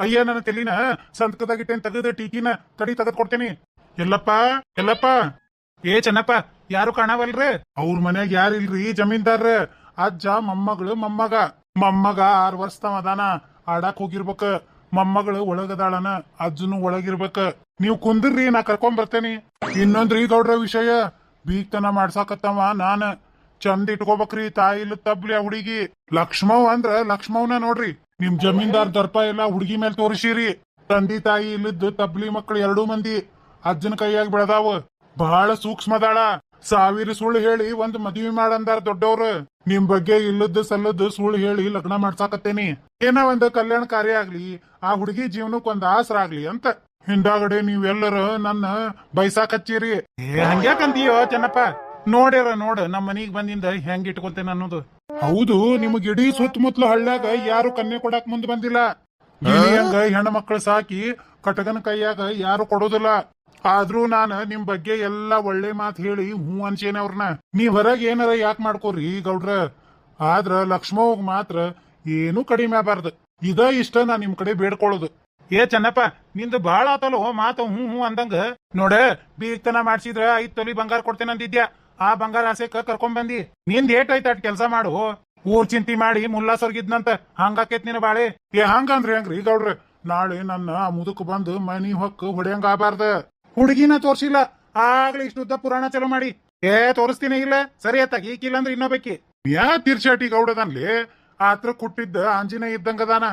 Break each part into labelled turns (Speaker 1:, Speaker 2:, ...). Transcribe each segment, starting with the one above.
Speaker 1: ಅಯ್ಯ, ನನ್ನ ತೆಲಿನ ಸಂತಕದಾಗಿಟ್ಟೇನ್ ತೆಗೆದ ಟೀಕಿನ ತಡಿ ತೆಗೆದ್ ಕೊಡ್ತೇನಿ ಎಲ್ಲಪ್ಪ ಎಲ್ಲಪ್ಪ. ಏ, ಚೆನ್ನಪ್ಪ, ಯಾರು ಕಾಣವಲ್ರಿ? ಅವ್ರ ಮನ್ಯಾಗ ಯಾರಿಲ್ರಿ? ಜಮೀನ್ದಾರ. ಅಜ್ಜ, ಮೊಮ್ಮಗಳು, ಮೊಮ್ಮಗ. ಮೊಮ್ಮಗ ಆರ್ ವರ್ಷ ಅದಾನ. ಆಡಾಕ್ ಹೋಗಿರ್ಬೇಕ. ಮೊಮ್ಮಗಳು ಒಳಗದಾಳನ. ಅಜ್ಜನು ಒಳಗಿರ್ಬೇಕ. ನೀವ್ ಕುಂದ್ರಿ, ನಾ ಕರ್ಕೊಂಡ್ ಬರ್ತೇನಿ. ಇನ್ನೊಂದ್ರಿ ಗೌಡ್ರ ವಿಷಯ. ಬೀಗ್ತನ ಮಾಡ್ಸಾಕತ್ತವ ನಾನ. ಚಂದ ಇಟ್ಕೋಬೇಕ್ರಿ ತಾಯಿ ತಬ್ಲಿ ಹುಡುಗಿ. ಲಕ್ಷ್ಮವ್ ಅಂದ್ರ ಲಕ್ಷ್ಮವ್ನ ನೋಡ್ರಿ. ನಿಮ್ ಜಮೀನ್ದಾರ್ ದರ್ಪ ಎಲ್ಲ ಹುಡುಗಿ ಮೇಲೆ ತೋರಿಸಿರಿ. ತಂದಿ ತಾಯಿ ಇಲ್ಲದ್ದು ತಬ್ಲಿ ಮಕ್ಕಳು ಎರಡೂ ಮಂದಿ. ಅಜ್ಜನ ಕೈಯಾಗಿ ಬೆಳೆದಾವ. ಬಹಳ ಸೂಕ್ಷ್ಮದಾಳ. ಸಾವಿರ ಸುಳ್ಳು ಹೇಳಿ ಒಂದ್ ಮದ್ವಿ ಮಾಡಂದಾರ ದೊಡ್ಡವ್ರು. ನಿಮ್ ಬಗ್ಗೆ ಇಲ್ಲದ್ದು ಸಲ್ಲದ್ದು ಸುಳ್ಳು ಹೇಳಿ ಲಗ್ನ ಮಾಡ್ಸಾಕತ್ತೇನಿ. ಏನೋ ಒಂದ್ ಕಲ್ಯಾಣ ಕಾರ್ಯ ಆಗ್ಲಿ ಆ ಹುಡುಗಿ ಜೀವನಕ್ ಒಂದ್ ಆಸರ ಆಗ್ಲಿ ಅಂತ. ಹಿಂದಾಗಡೆ ನೀವೆಲ್ಲರೂ ನನ್ನ ಬೈಸಾಕತ್ತೀರಿ. ಹಂಗ್ಯಾಕಂತೀಯೋ ಚೆನ್ನಪ್ಪ? ನೋಡ್ಯಾರ ನೋಡ ನಮ್ಮ ಮನೀಗ್ ಬಂದಿಂದ ಹೆಂಗ್ ಇಟ್ಕೊತೇನೆ ಅನ್ನೋದು. ಹೌದು ನಿಮಗ್ ಇಡೀ ಸುತ್ತಮುತ್ತಲ ಹಳ್ಳ್ಯಾಗ ಯಾರು ಕನ್ಯೆ ಕೊಡಾಕ್ ಮುಂದ್ ಬಂದಿಲ್ಲ. ಹಂಗ ಹೆಣ್ಣು ಮಕ್ಕಳು ಸಾಕಿ ಕಟಗನ ಕೈಯಾಗ ಯಾರು ಕೊಡೋದಿಲ್ಲ. ಆದ್ರೂ ನಾನು ನಿಮ್ ಬಗ್ಗೆ ಎಲ್ಲಾ ಒಳ್ಳೆ ಮಾತ್ ಹೇಳಿ ಹೂ ಅನ್ಸೇನೆ ಅವ್ರನ್ನ ನೀವ್ ಹೊರಗ್ ಏನಾರ ಯಾಕೆ ಮಾಡ್ಕೋರಿ ಗೌಡ್ರ? ಆದ್ರ ಲಕ್ಷ್ಮವ್ಗ ಮಾತ್ರ ಏನೂ ಕಡಿಮೆ ಆಗಬಾರ್ದು. ಇದ ಇಷ್ಟ ನಾ ನಿಮ್ ಕಡೆ ಬೇಡ್ಕೊಳ್ಳೋದು. ಏ ಚೆನ್ನಪ್ಪ ನಿಂದು ಬಾಳ ಆತಲ್ಲ ಮಾತು ಹ್ಞೂ ಹ್ಞೂ ಅಂದಂಗ. ನೋಡ ಬೀಗ್ತನ ಮಾಡ್ಸಿದ್ರ ಐದ್ ತೊಲಿ ಬಂಗಾರ ಕೊಡ್ತೇನೆ ಅಂದಿದ್ಯಾ ಆ ಬಂಗಾರ ಆಸೆಕ ಕರ್ಕೊಂಡ್ ಬಂದಿ? ನಿಂದ ಏಟ್ ಐತ ಅಟ್ ಕೆಲ್ಸ ಮಾಡು. ಊರ್ ಚಿಂತಿ ಮಾಡಿ ಮುಲ್ಲಾ ಸೊರ್ಗಿದ್ನಂತ ಹಂಗಾಕೇತ್ ನಿನ್ನ ಬಾಳೆ? ಏ ಹಂಗಂದ್ರಿ ಹಂಗ್ರಿ ಗೌಡ್ರ? ನಾಳೆ ನನ್ನ ಆ ಮುದುಕ್ ಬಂದು ಮನಿ ಹೊಕ್ಕ ಹೊಡೆಯಂಗ ಆಬಾರ್ದ ಹುಡುಗಿನ ತೋರ್ಸಿಲ್ಲ. ಆಗ್ಲಿ ಇಷ್ಟು ಉದ್ದ ಪುರಾಣ ಚಲೋ ಮಾಡಿ. ಏ, ತೋರಿಸ್ತೀನಿ ಇಲ್ಲ. ಸರಿ ಆತ ಈಕಿಲ್ಲ ಅಂದ್ರೆ ಇನ್ನೊಬ್ಬಕಿ. ಯಾ ತಿರ್ಶಾಟಿ ಗೌಡದನ್ಲಿ ಆತ್ರ ಕುಟ್ಟಿದ್ದ ಆಂಜನೇಯ ಇದ್ದಂಗದಾನ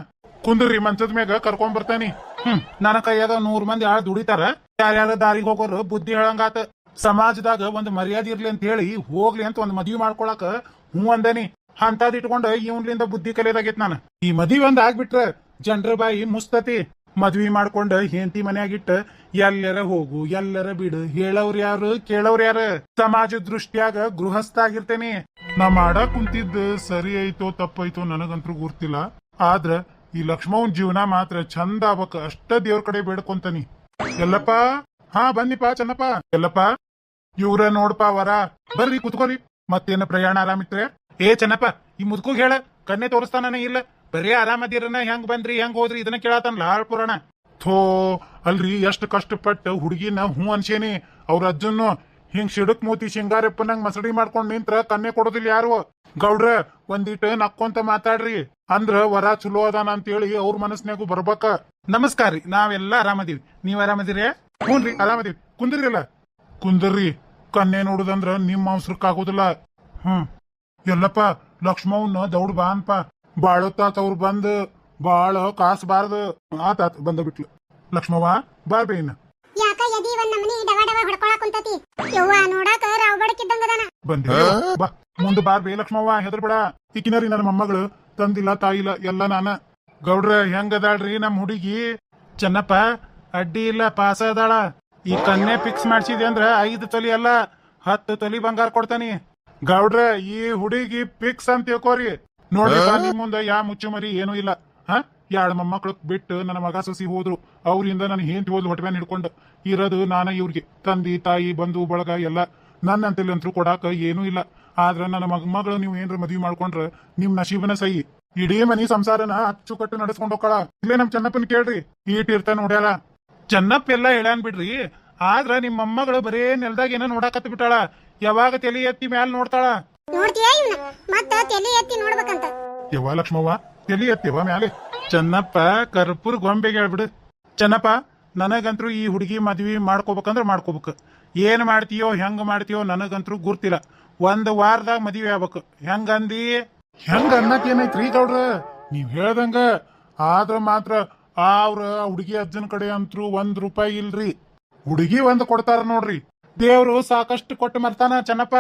Speaker 1: ಕುಂದ್ರಿ, ಮಂಚದ ಮ್ಯಾಗ ಕರ್ಕೊಂಡ್ ಬರ್ತಾನಿ. ಹ್ಮ್, ನನ್ನ ಕೈಯಾಗ ನೂರ್ ಮಂದಿ ಆಳ್ ದುಡಿತಾರ. ಯಾರ್ಯಾರ ದಾರಿಗೆ ಹೋಗೋರು ಬುದ್ಧಿ ಹೇಳಂಗಾತ. ಸಮಾಜದಾಗ ಒಂದು ಮರ್ಯಾದೆ ಇರ್ಲಿ ಅಂತ ಹೇಳಿ ಹೋಗ್ಲಿ ಅಂತ ಒಂದ್ ಮದ್ವಿ ಮಾಡ್ಕೊಳಕ ಹ್ಞೂ ಅಂದೇನಿ. ಅಂತದ್ ಇಟ್ಕೊಂಡು ಇವನ್ಲಿಂದ ಬುದ್ಧಿ ಕಲಿಯೋದಾಗೈತ್ ನಾನು. ಈ ಮದ್ವಿ ಒಂದ್ ಆಗ್ಬಿಟ್ರ ಜನರ ಬಾಯಿ ಮುಸ್ತತಿ. ಮದ್ವಿ ಮಾಡ್ಕೊಂಡ ಹೆಂಡತಿ ಮನ್ಯಾಗಿಟ್ಟ, ಎಲ್ಲರ ಹೋಗು, ಎಲ್ಲರ ಬಿಡು, ಹೇಳವ್ರ ಯಾರು, ಕೇಳವ್ರ ಯಾರು? ಸಮಾಜ ದೃಷ್ಟಿಯಾಗ ಗೃಹಸ್ಥ ಆಗಿರ್ತೇನೆ ನಾ ಮಾಡ ಕುಂತಿದ್ದ ಸರಿ ಐತೋ, ತಪ್ಪೈತೋ ನನಗಂತೂ ಗುರ್ತಿಲ್ಲ. ಆದ್ರ ಈ ಲಕ್ಷ್ಮವನ್ ಜೀವನ ಮಾತ್ರ ಚಂದ ಆಗ್ಬೇಕ. ಅಷ್ಟ ದೇವ್ರ ಕಡೆ ಬೇಡ್ಕೊಂತನಿ. ಎಲ್ಲಪ್ಪ? ಹಾ, ಬನ್ನಿಪ್ಪ, ಚೆನ್ನಪ್ಪ. ಎಲ್ಲಪ್ಪ? ಇವ್ರ ನೋಡ್ಪ ವರ. ಬರ್ರಿ, ಕುತ್ಕೋರಿ. ಮತ್ತೇನ ಪ್ರಯಾಣ ಆರಾಮಿತ್ರೆ ಏ, ಚೆನ್ನಪ್ಪ, ಈ ಮುದ್ಕೋಗ್ ಹೇಳ. ಕಣ್ಣೆ ತೋರಿಸ್ತಾನ ಇಲ್ಲ. ಬರೀ ಆರಾಮದಿರನ ಹೆಂಗ್ ಬಂದ್ರಿ, ಹೆಂಗ್ ಹೋದ್ರಿ, ಇದನ್ನ ಕೇಳತಾನ ಲಾಳ್ ಪುರಾಣ. ಥೋ, ಅಲ್ರಿ, ಎಷ್ಟು ಕಷ್ಟಪಟ್ಟು ಹುಡುಗಿನ ಹ್ಞೂ ಅನ್ಸೇನಿ. ಅವ್ರ ಅಜ್ಜನ್ನು ಹಿಂಗ್ ಸಿಡುಕ್ ಮೂತಿ ಶಿಂಗಾರಪ್ಪನಂಗ್ ಮಸಡಿ ಮಾಡ್ಕೊಂಡ್ ನಿಂತ್ರ ಕಣ್ಣೆ ಕೊಡೋದಿಲ್ಲ ಯಾರು? ಗೌಡ್ರ ಒಂದಿಟ್ಟು ನಕ್ಕೊಂತ ಮಾತಾಡ್ರಿ. ಅಂದ್ರ ವರ ಚಲೋ ಅದಾನ ಅಂತೇಳಿ ಅವ್ರ ಮನಸ್ನ್ಯಾಗು ಬರ್ಬೇಕ. ನಮಸ್ಕಾರ ರೀ ನಾವೆಲ್ಲ ಆರಾಮದೀವಿ ನೀವ್ ಆರಾಮದಿರಿ ಹ್ಞೂನ್ರಿ ಆರಾಮದೀವಿ ಕುಂದ್ರಿಲ್ಲ ಕುಂದ್ರಿ. ಕನ್ನೆ ನೋಡುದಂದ್ರ ನಿಮ್ ಮಾಂಸಕ್ಕಾಗೋದಿಲ್ಲ ಹ್ಮ್. ಎಲ್ಲಪ್ಪ ಲಕ್ಷ್ಮವ್ನ ದೌಡ್ ಬಾ ಅನ್ಪ ಬಾಳತ್ತಾತ ಅವ್ರು ಬಂದ್. ಬಾಳ ಕಾಸ್ ಬಾರ್ದು ಆತಾತ್ ಬಂದ ಬಿಟ್ಲು. ಲಕ್ಷ್ಮವ್ವ ಬಾರ್ಬೇ ಇನ್ನ.
Speaker 2: ಯಾಕ ಎದಿ ಒಂದ್ ನಮನಿ ಡವ ಡವ ಹೊಡ್ಕೊಳಕ್ ಕುಂತತಿ? ಯವ್ವ ನೋಡಾಕ ರಾವ್ ಬಡಕಿದ್ದಂಗದಾನ
Speaker 1: ಬಂದೆ. ಬಾ ಮುಂದೆ ಬಾರ್ಬೇ ಲಕ್ಷ್ಮವ್ವ ಹೆದರ್ಬೇಡ. ಈಕಿನರಿ ನನ್ನ ಮೊಮ್ಮಗಳು. ತಂದಿಲ್ಲ ತಾಯಿಲ್ಲ ಎಲ್ಲ ನಾನ. ಗೌಡ್ರ ಹೆಂಗದಾಳ್ರಿ ನಮ್ ಹುಡುಗಿ? ಚೆನ್ನಪ್ಪ ಅಡ್ಡಿ ಇಲ್ಲ ಪಾಸ ಅದಾಳ. ಈ ಕನ್ನೆ ಫಿಕ್ಸ್ ಮಾಡ್ಸಿದೆ ಅಂದ್ರ ಐದು ತೊಲಿ ಅಲ್ಲ ಹತ್ತು ತೊಲಿ ಬಂಗಾರ ಕೊಡ್ತಾನಿ. ಗೌಡ್ರ ಈ ಹುಡುಗಿ ಫಿಕ್ಸ್ ಅಂತ ತಿಳ್ಕೋರಿ. ನೋಡ್ರಿ ನಿಮ್ ಮುಂದೆ ಯಾ ಮುಚ್ಚುಮರಿ ಏನೂ ಇಲ್ಲ. ಹ? ಎರಡ್ ಮೊಮ್ಮಕ್ಳು ಬಿಟ್ಟು ನನ್ನ ಮಗ ಸೊಸಿ ಹೋದ್ರು. ಅವ್ರಿಂದ ನನ್ ಹೆಂಡತಿ ಹೋದ್ಲು ಹೊಟ್ಟೆ ಹಿಡ್ಕೊಂಡು. ಇರೋದು ನಾನ ಇವ್ರಿಗೆ. ತಂದಿ ತಾಯಿ ಬಂಧು ಬಳಗ ಎಲ್ಲ ನನ್ನ ಅಂತೂ ಕೊಡಾಕ ಏನೂ ಇಲ್ಲ. ಆದ್ರ ನನ್ನ ಮಗ ಮಗಳು ನೀವು ಏನ್ರ ಮದ್ವಿ ಮಾಡ್ಕೊಂಡ್ರ ನಿಮ್ ನಶೀಬನ ಸಹಿ. ಇಡೀ ಮನಿ ಸಂಸಾರನ ಅಚ್ಚುಕಟ್ಟು ನಡೆಸ್ಕೊಂಡು ಹೋಗ್ಕಳ. ಇಲ್ಲೇ ನಮ್ ಚೆನ್ನಪ್ಪನ್ ಕೇಳ್ರಿ. ಈಟ್ ಇರ್ತ ನೋಡ್ಯಾರ. ಚೆನ್ನಪ್ಪ ಎಲ್ಲ ಹೇಳ್ಯಾನ್ ಬಿಡ್ರಿ. ಆದ್ರ ನಿಮ್ಮ ಮೊಮ್ಮಗಳು ಬರೇ ನೆಲ್ದಾಗ ಏನೋ ನೋಡಾಕತ್ ಬಿಟ್ಟಾಳ. ಯಾವಾಗ ತಲೆ ಎತ್ತಿ ಮ್ಯಾಲ ನೋಡ್ತಾಳ?
Speaker 2: ನೋಡ್ತೀಯ ಇವ್ನ? ಮತ್ತ ತಲೆ ಎತ್ತಿ ನೋಡ್ಬೇಕಂತ.
Speaker 1: ಯವ್ವ ಲಕ್ಷ್ಮವ್ವ ತಲೆ ಎತ್ತಿವ ಮ್ಯಾಲೆ. ಚೆನ್ನಪ್ಪ ಕರ್ಪೂರ್ ಗೊಂಬೆಗೆ ಹೇಳ್ಬಿಡು. ಚೆನ್ನಪ್ಪ ನನಗಂತ್ರು ಈ ಹುಡುಗಿ ಮದ್ವಿ ಮಾಡ್ಕೋಬೇಕಂದ್ರ ಮಾಡ್ಕೋಬೇಕು. ಏನ್ ಮಾಡ್ತೀಯೋ ಹೆಂಗ್ ಮಾಡ್ತೀಯೋ ನನಗಂತ್ರು ಗುರ್ತಿಲ್ಲ. ಒಂದ್ ವಾರದಾಗ ಮದ್ವಿ ಆಗ್ಬೇಕು. ಹೆಂಗಂದಿ? ಹೆಂಗ ಅನ್ನಕ್ ಏನೈತ್ರಿ ಗೌಡ್ರ? ನೀವ್ ಹೇಳ್ದಂಗ. ಆದ್ರ ಮಾತ್ರ ಅವ್ರ ಹುಡುಗಿ ಅಜ್ಜನ ಕಡೆ ಅಂತೂ ಒಂದ್ ರೂಪಾಯಿ ಇಲ್ರಿ. ಹುಡುಗಿ ಒಂದ್ ಕೊಡ್ತಾರ ನೋಡ್ರಿ. ದೇವ್ರು ಸಾಕಷ್ಟು ಕೊಟ್ಟು ಮರ್ತಾನ ಚೆನ್ನಪ್ಪ.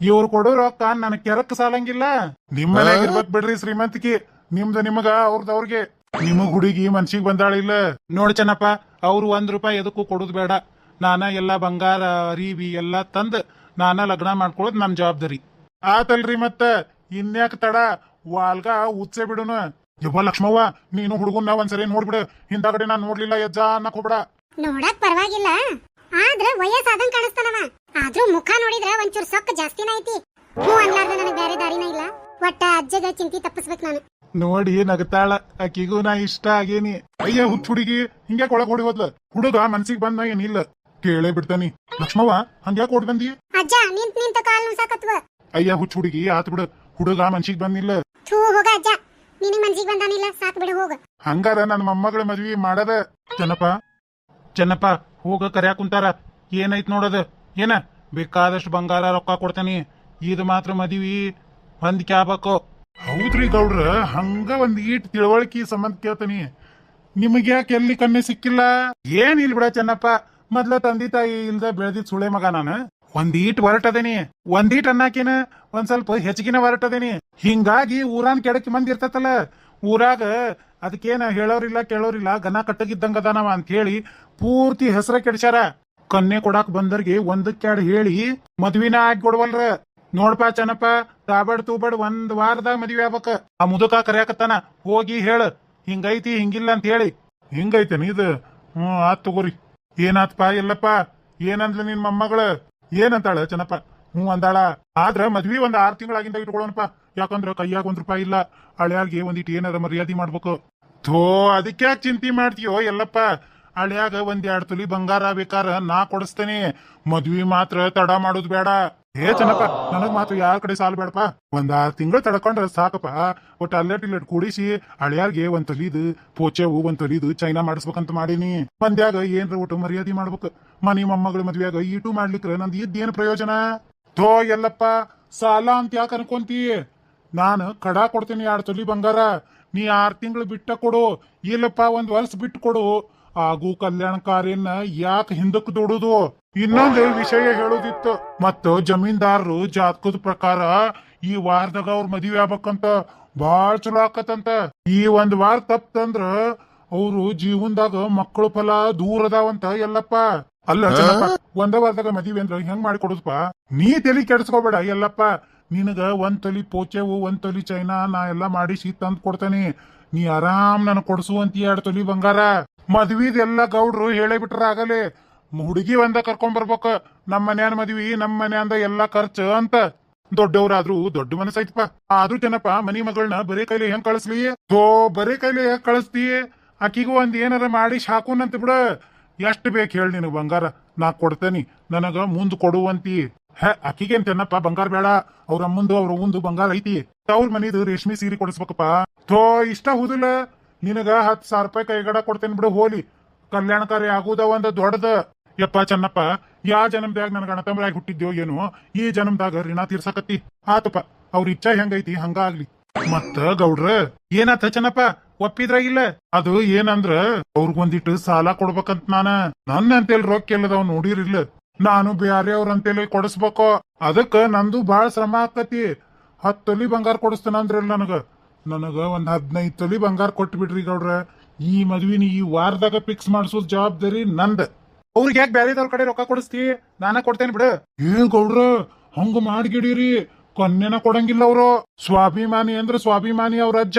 Speaker 1: ಇವ್ರು ಕೊಡೋ ರೊಕ್ಕ ನನ್ ಕೆರಕ್ ಸಾಲಂಗಿಲ್ಲ. ನಿಮ್ ಮನ್ಯಾಗ ಇರ್ಬೇಕ್ ಬಿಡ್ರಿ ಶ್ರೀಮಂತಿಕಿ. ನಿಮ್ದ ನಿಮಗ ಅವ್ರದ್ ಅವ್ರಿಗೆ. ನಿಮಗ್ ಹುಡುಗಿ ಮನ್ಸಿಗೆ ಬಂದಾಳಿಲ್ಲ ನೋಡ್ ಚೆನ್ನಪ್ಪ ಅವ್ರು ಒಂದ್ ರೂಪಾಯಿ ಎದಕ್ಕೂ ಕೊಡುದ್ ಬೇಡ. ನಾನ ಎಲ್ಲಾ ಬಂಗಾರ ಅರಿವಿ ಎಲ್ಲಾ ತಂದ್ ನಾನ ಲಗ್ನ ಮಾಡ್ಕೊಳ್ಳೋದು ನಮ್ ಜವಾಬ್ದಾರಿ. ಆತಲ್ರಿ ಮತ್ತ. ಇನ್ಯಾಕ್ ತಡ? ವಾಲ್ಗ ಉತ್ಸೆ ಬಿಡುನು. ಯವ್ವ ಲಕ್ಷ್ಮವ್ವ ನೀನು ಹುಡುಗನ್ನ ಒಂದ್ಸರಿ ನೋಡ್ಬಿಡು. ಹಿಂದಾಗಡೆ ನಾನ್ ನೋಡ್ಲಿಲ್ಲ ಯಜ್ಜ ಅನ್ನಕ್ ಹೋಗ್ಬಿಡ.
Speaker 2: ನೋಡಕ್ ಪರವಾಗಿಲ್ಲ. ಆದ್ರ ವಯಸ್ಸಾದಂಗ್ ಕಾಣಿಸ್ತಾನವ. ಆದ್ರೂ ಮುಖ ನೋಡಿದ್ರೆ ಒಂಚೂರ್ ಸೊಕ್ಕ ಜಾಸ್ತಿನ ಐತಿ. ಹೂ ಅನ್ಲಾರ್ದ ನನಗ್ ಬೇರೆ ದಾರಿನ ಇಲ್ಲ. ಒಟ್ಟ ಅಜ್ಜಗ ಚಿಂತಿ ತಪ್ಪಿಸ್ಬೇಕು ನಾನು.
Speaker 1: ನೋಡಿ ನಗತಾಳ ಆಕಿಗೂ ನಾ ಇಷ್ಟ ಆಗೇನಿ. ಅಯ್ಯ ಹುಚ್ಚ ಹುಡುಗಿ ಹಿಂಗೆ ಕೊಳಗ್ ಹೊಡಿ ಹೋದ್ಲ. ಹುಡುಗ ಮನ್ಸಿಗ್ ಬಂದ ಏನಿಲ್ಲ. ಕೇಳೇ ಬಿಡ್ತಾನಿ. ಲಕ್ಷ್ಮವ್ವ ಹಂಗ್ಯಾಕ್ ಓಡ್ ಬಂದಿ?
Speaker 2: ಅಜ್ಜ ನಿಂತ್ ನಿಂತ ಕಾಲ್ ನುಸಾಕತ್ವ
Speaker 1: ಅಯ್ಯ ಹುಚ್ಚ ಹುಡುಗಿ ಆತ್ ಬಿಡು. ಹುಡುಗ ಮನ್ಸಿಗ್ ಬಂದಿಲ್ಲ.
Speaker 2: ಥೂ ಹೋಗ ಅಜ್ಜ. ನಿನಗ್ ಮನ್ಸಿಗೆ ಬಂದಾನಿಲ್ಲ, ಸಾತ್ ಬಿಡು, ಹೋಗ.
Speaker 1: ಹಂಗಾರ ನನ್ನ ಮೊಮ್ಮಗಳ ಮದ್ವಿ ಮಾಡದ? ಚೆನ್ನಪ್ಪ? ಚೆನ್ನಪ್ಪ, ಹೋಗ ಕರ್ಯಾ ಕುಂತಾರ. ಏನೈತ್ ನೋಡದ? ಏನ? ಬೇಕಾದಷ್ಟು ಬಂಗಾರ ರೊಕ್ಕ ಕೊಡ್ತಾನಿ. ಇದು ಮಾತ್ರ ಮದ್ವಿ. ಹೊಂದಿಕೆ ಆಗ್ಬೇಕು ಹೌದ್ರಿ ಗೌಡ್ರ, ಹಂಗ ಒಂದ್ ಈಟ್ ತಿಳುವಳಿಕೆ ಸಂಬಂಧ ಕೇಳ್ತಾನಿ. ನಿಮಗೆ ಯಾಕೆ ಎಲ್ಲಿ ಕಣ್ಣೆ ಸಿಕ್ಕಿಲ್ಲ? ಏನ್ ಇಲ್ ಬಿಡ ಚೆನ್ನಪ್ಪ. ಮೊದ್ಲ ತಂದೆ ತಾಯಿ ಇಲ್ದ ಬೆಳೆದಿದ್ ಸುಳೆ ಮಗ ನಾನು. ಒಂದ್ ಈಟ್ ಹೊರಟದೇನಿ ಒಂದೀಟ್ ಅನ್ನಕೇನ? ಒಂದ್ ಸ್ವಲ್ಪ ಹೆಚ್ಚಿಗೆನ ಹೊರಟದೇನಿ ಹಿಂಗಾಗಿ ಊರಾನ್ ಕೆಡಕಿ ಮಂದಿ ಇರ್ತತಲ್ಲ, ಊರಾಗ ಅದಕ್ಕೇನ ಹೇಳೋರಿಲ್ಲ, ಕೇಳೋರಿಲ್ಲ ಗನ ಕಟ್ಟಗಿದ್ದಂಗ ಅದಾನವ ಅಂತ ಹೇಳಿ ಪೂರ್ತಿ ಹೆಸರ ಕೆಡ್ಸ್ಯಾರ. ಕನ್ನೆ ಕೊಡಾಕ್ ಬಂದರ್ಗೆ ಒಂದಕ್ಕೆರಡು ಹೇಳಿ ಮದ್ವಿನ ಆಗಿ ಕೊಡವಲ್ರ. ನೋಡ್ಪ ಚನಪ್ಪ ತಾಬಡ್ ತೂಬಡ್ ಒಂದ್ ವಾರದಾಗ ಮದ್ವಿ ಆಗ್ಬೇಕ. ಆ ಮುದುಕ ಕರ್ಯಾಕತ್ತಾನ, ಹೋಗಿ ಹೇಳ. ಹಿಂಗೈತಿ, ಹಿಂಗಿಲ್ಲ ಅಂತ ಹೇಳಿ ಹಿಂಗೈತೇನ ಇದು? ಹ್ಮ್, ಆತ್ ತಗೋರಿ. ಏನಾತ್ಪ ಇಲ್ಲಪ್ಪ ಏನಂದ್ಲ ನಿನ್ ಮೊಮ್ಮಗಳ? ಏನಂತಾಳ ಚೆನ್ನಪ್ಪ? ಹ್ಞೂ ಅಂದಾಳ. ಆದ್ರ ಮದ್ವಿ ಒಂದ್ ಆರ್ ತಿಂಗಳಾಗಿಂದ ಇಟ್ಕೊಳ್ಳೋಣಪ್ಪ ಯಾಕಂದ್ರ ಕೈಯಾಗ ಒಂದ್ ರೂಪಾಯಿ ಇಲ್ಲ. ಹಳ್ಯಾಗೆ ಒಂದಿಟ್ಟು ಏನಾರ ಮರ್ಯಾದೆ ಮಾಡ್ಬೇಕು. ಥೋ, ಅದಕ್ಕೆ ಚಿಂತೆ ಮಾಡ್ತೀಯೋ ಎಲ್ಲಪ್ಪ? ಹಳ್ಯಾಗ ಒಂದ್ ಎರಡ್ ತೊಲಿ ಬಂಗಾರ ಬೇಕಾರ ನಾ ಕೊಡಿಸ್ತೇನೆ. ಮದ್ವಿ ಮಾತ್ರ ತಡ ಮಾಡೋದ್ ಬೇಡ. ಏ ಚೆನ್ನಪ್ಪ, ನನಗ್ ಮಾತ್ರ ಯಾರ ಕಡೆ ಸಾಲ ಬೇಡಪ್ಪ? ಒಂದ್ ಆರ್ ತಿಂಗಳು ತಡ್ಕೊಂಡ್ರ ಸಾಕಪ್ಪ. ಒಟ್ಟು ಅಲ್ಲೆಟ್ ಇಲ್ಲೆಟ್ ಕೂಡಿಸಿ ಹಳ್ಯಾರ್ಗೆ ಒಂದ್ ತೊಲಿದು ಪೋಚೆವು ಒಂದ್ ತೊಲಿದು ಚೈನಾ ಮಾಡಿಸ್ಬೇಕಂತ ಮಾಡೀನಿ. ಮಂದ್ಯಾಗ ಏನ್ರ ಒಟ್ಟು ಮರ್ಯಾದೆ ಮಾಡ್ಬೇಕು. ಮನಿ ಮೊಮ್ಮಗಳ ಮದ್ವೆಯಾಗ ಈಟು ಮಾಡ್ಲಿಕ್ರ ನಂದ್ ಇದ್ದೇನ್ ಪ್ರಯೋಜನ? ಥೋ ಎಲ್ಲಪ್ಪ, ಸಾಲ ಅಂತ ಯಾಕೆ ಅನ್ಕೊಂತಿ? ನಾನು ಕಡ ಕೊಡ್ತೀನಿ ಎರಡ್ ತೊಲಿ ಬಂಗಾರ. ನೀ ಆರ್ ತಿಂಗಳು ಬಿಟ್ಟ ಕೊಡು. ಇಲ್ಲಪ್ಪ, ಒಂದು ವರ್ಷ ಬಿಟ್ಟು ಕೊಡು. ಆಗು ಕಲ್ಯಾಣ ಯಾಕ ಯಾಕೆ ಹಿಂದಕ್ ದುಡುದು? ಇನ್ನೊಂದು ವಿಷಯ ಹೇಳೋದಿತ್ತು. ಮತ್ತ ಜಮೀನ್ದಾರರು ಜಾತಕದ ಪ್ರಕಾರ ಈ ವಾರದಾಗ ಅವ್ರ ಮದುವೆ ಆಗ್ಬೇಕಂತ ಬಾಳ್ ಚಲೋ ಆಕತ್ತಂತ. ಈ ಒಂದ್ ವಾರ ತಪ್ಪಂದ್ರ ಅವ್ರು ಜೀವನದಾಗ ಮಕ್ಕಳು ಫಲ ದೂರ ಅದಾವಂತ ಎಲ್ಲಪ್ಪ. ಅಲ್ಲ ಒಂದ ವಾರದಾಗ ಮದುವೆ ಅಂದ್ರ ಹೆಂಗ್ ಮಾಡಿ ಕೊಡುದಪ್ಪ? ನೀ ತಲಿ ಕೆಡ್ಸ್ಕೋಬೇಡ ಎಲ್ಲಪ್ಪ. ನಿನಗ ಒಂದ್ ತಲಿ ಪೋಚೆವು ಒಂದ್ ತಲಿ ಚೈನಾ ನಾ ಎಲ್ಲಾ ಮಾಡಿಸಿ ತಂದ್ ಕೊಡ್ತೇನೆ. ನೀ ಆರಾಮ್ ನನ್ ಕೊಡ್ಸುವಂತ ಎರಡ್ ತೊಲಿ ಬಂಗಾರ. ಮದ್ವಿದ್ ಎಲ್ಲ ಗೌಡ್ರು ಹೇಳೇ ಬಿಟ್ರ ಆಗಲೇ. ಹುಡುಗಿ ಒಂದ ಕರ್ಕೊಂಡ್ ಬರ್ಬೇಕ. ನಮ್ಮ ಮನ್ಯಾನ ಮದ್ವಿ ನಮ್ಮ ಮನ್ಯಾಂದ ಎಲ್ಲಾ ಖರ್ಚು ಅಂತ. ದೊಡ್ಡವ್ರಾದ್ರು ದೊಡ್ಡ ಮನಸ್ಸೈತಪ್ಪ. ಆದ್ರೂ ಜನಪ್ಪ, ಮನಿ ಮಗಳನ್ನ ಬರೇ ಕೈಲಿ ಹೆಂಗ್ ಕಳಿಸ್ಲಿ? ಓ, ಬರೀ ಕೈಲಿ ಹೆಂಗ್ ಕಳಿಸ್ತಿ ಆಕಿಗೂ ಒಂದ್ ಏನಾರ ಮಾಡಿ ಸಾಕುನಂತ ಬಿಡ. ಎಷ್ಟ್ ಬೇಕ್ ಹೇಳಿ ನಿನಗೆ ಬಂಗಾರ? ನಾ ಕೊಡ್ತೇನಿ. ನನಗ ಮುಂದ್ ಕೊಡುವಂತಿ. ಹ ಅಕ್ಕಿಗೇನ್ ಚೆನ್ನಪ್ಪ ಬಂಗಾರ ಬೇಡ. ಅವ್ರ ಮುಂದು ಅವ್ರ ಮುಂದು ಬಂಗಾರ ಐತಿ. ತವ್ರ ಮನಿದು ರೇಷ್ಮೆ ಸೀರೆ ಕೊಡಿಸ್ಬೇಕಪ್ಪ. ಥೋ, ಇಷ್ಟ ಹುದಿಲ್ಲ ನಿನಗ ಹತ್ತು ಸಾವಿರ ರೂಪಾಯಿ ಕೈಗಡ ಕೊಡ್ತೇನೆ ಬಿಡು, ಹೋಲಿ. ಕಲ್ಯಾಣಕಾರಿ ಆಗುದ ಒಂದ ದೊಡ್ಡದ. ಯಪ್ಪ ಚೆನ್ನಪ್ಪ, ಯಾ ಜನ್ಮದಾಗ ನನ್ ಗಣತಂಬರಾಗಿ ಹುಟ್ಟಿದ್ಯೋ ಏನೋ, ಈ ಜನ್ಮದಾಗ ಋಣ ತೀರ್ಸಕತ್ತಿ. ಆತಪ್ಪ ಅವ್ರ ಇಚ್ಛಾ ಹೆಂಗೈತಿ, ಹಂಗ ಆಗ್ಲಿ. ಮತ್ತ ಗೌಡ್ರ, ಏನಾತ ಚೆನ್ನಪ್ಪ? ಒಪ್ಪಿದ್ರ ಇಲ್ಲ? ಅದು ಏನಂದ್ರ, ಅವ್ರಿಗೊಂದಿಟ್ಟು ಸಾಲ ಕೊಡ್ಬೇಕಂತ ನಾನ. ನನ್ನ ಅಂತೇಳಿ ರೊಕ್ಕ ಎಲ್ಲದವ್ ನೋಡಿರಿಲ್ಲ. ನಾನು ಬ್ಯಾರೆ ಅವ್ರ ಅಂತೇಳಿ ಕೊಡಿಸ್ಬೇಕು. ಅದಕ್ಕ ನಂದು ಬಾಳ ಶ್ರಮ ಆಕತಿ ಹತ್ ತೊಲಿ ಬಂಗಾರ ಕೊಡಿಸ್ತೇನಂದ್ರಲ್ಲ ನನಗ. ನನಗ ಒಂದು ಹದಿನೈದು ತೊಲಿ ಬಂಗಾರ ಕೊಟ್ಟು ಬಿಡ್ರಿ ಗೌಡ್ರ. ಈ ಮದ್ವಿನ ಈ ವಾರದಾಗ ಫಿಕ್ಸ್ ಮಾಡಿಸೋದ್ ಜವಾಬ್ದಾರಿ ನಂದ. ಅವ್ರಿಗೆ ಯಾಕೆ ಬ್ಯಾರೆದವ್ರ ಕಡೆ ರೊಕ್ಕ ಕೊಡಿಸ್ತಿ? ನಾನ ಕೊಡ್ತೇನೆ ಬಿಡು. ಏನ್ ಗೌಡ್ರ, ಹಂಗ ಮಾಡ್ಗಿಡೀರಿ. ಕೊನ್ನೆನ ಕೊಡಂಗಿಲ್ಲ ಅವ್ರು. ಸ್ವಾಭಿಮಾನಿ ಅಂದ್ರ ಸ್ವಾಭಿಮಾನಿ ಅವ್ರ ಅಜ್ಜ.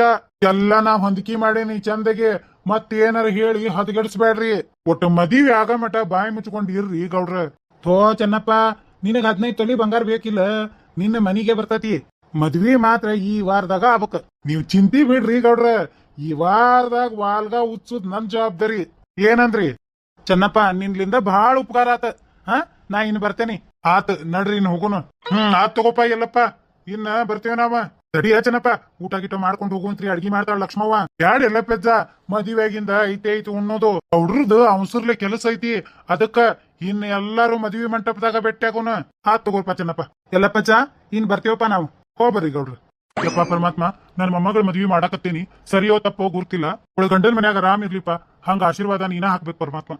Speaker 1: ಎಲ್ಲ ನಾ ಹೊಂದಿಕೆ ಮಾಡೇನಿ ಚಂದಗೆ. ಮತ್ತೇನಾರ ಹೇಳಿ ಹದಗೆಡ್ಸ್ಬೇಡ್ರಿ ಒಟ್ಟು ಮದಿವಿ ಆಗ ಮಟ ಬಾಯಿ ಮುಚ್ಕೊಂಡ್ ಇರ್ರಿ ಗೌಡ್ರ. ಥೋ ಚೆನ್ನಪ್ಪ, ನಿನಗ ಹದಿನೈದು ತೊಲಿ ಬಂಗಾರ ಬೇಕಿಲ್ಲ. ನಿನ್ನ ಮನಿಗೆ ಬರ್ತತಿ. ಮದ್ವಿ ಮಾತ್ರ ಈ ವಾರದಾಗ ಆಗ್ಬೇಕು. ನೀವ್ ಚಿಂತಿ ಬಿಡ್ರಿ ಗೌಡ್ರ. ಈ ವಾರದಾಗ ವಾಲ್ಗ ಉಚ್ಚುದ್ ನನ್ ಜವಾಬ್ದಾರಿ. ಏನಂದ್ರಿ? ಚೆನ್ನಪ್ಪ, ನಿನ್ಲಿಂದ ಬಹಳ ಉಪಕಾರ ಆತ. ಹಾ? ನಾ ಇನ್ ಬರ್ತೇನಿ. ಆತ, ನಡ್ರಿ ಇನ್ ಹೋಗುನು. ಹ್ಮ್, ಆತ್ ತಗೋಪ ಎಲ್ಲಪ್ಪ. ಇನ್ನ ಬರ್ತೇವ ನಾವ. ಸರಿ ಚೆನ್ನಪ್ಪ. ಊಟ ಗೀಟ ಮಾಡ್ಕೊಂಡು ಹೋಗುವಂತ್ರಿ, ಅಡ್ಗಿ ಮಾಡ್ತಾಳ ಲಕ್ಷ್ಮವ್ವ. ಯಾಡ್ ಎಲ್ಲ ಪೆಜ್ಜ? ಮದುವೆಗಿಂದ ಐತೆ ಐತಿ ಉಣ್ಣೋದು. ಅವ್ರದ್ದು ಅವಸರ್ಲೆ ಕೆಲಸ ಐತಿ. ಅದಕ್ಕ ಇನ್ ಎಲ್ಲಾರು ಮದ್ವಿ ಮಂಟಪದಾಗ ಭೇಟಿಯಾಗೋಣ ಆತ್ ತಗೋಪ್ಪ ಚೆನ್ನಪ್ಪ. ಎಲ್ಲಪ್ಪಜ್ಜ ಇನ್ ಬರ್ತೇವಪ್ಪ ನಾವು. ಹೋಗ್ಬರ್ರಿ ಗೌಡ್ರ. ಯಪ್ಪ ಪರಮಾತ್ಮ, ನನ್ನ ಮೊಮ್ಮಗಳ ಮದ್ವಿ ಮಾಡಾಕತ್ತೀನಿ. ಸರಿಯೋ ತಪ್ಪೋ ಗುರ್ತಿಲ್ಲ. ಒಳ ಗಂಡನ ಮನ್ಯಾಗ ಆರಾಮ್ ಇರ್ಲಿಪ್ಪ. ಹಂಗ ಆಶೀರ್ವಾದ ನೀನ ಹಾಕ್ಬೇಕು ಪರಮಾತ್ಮ.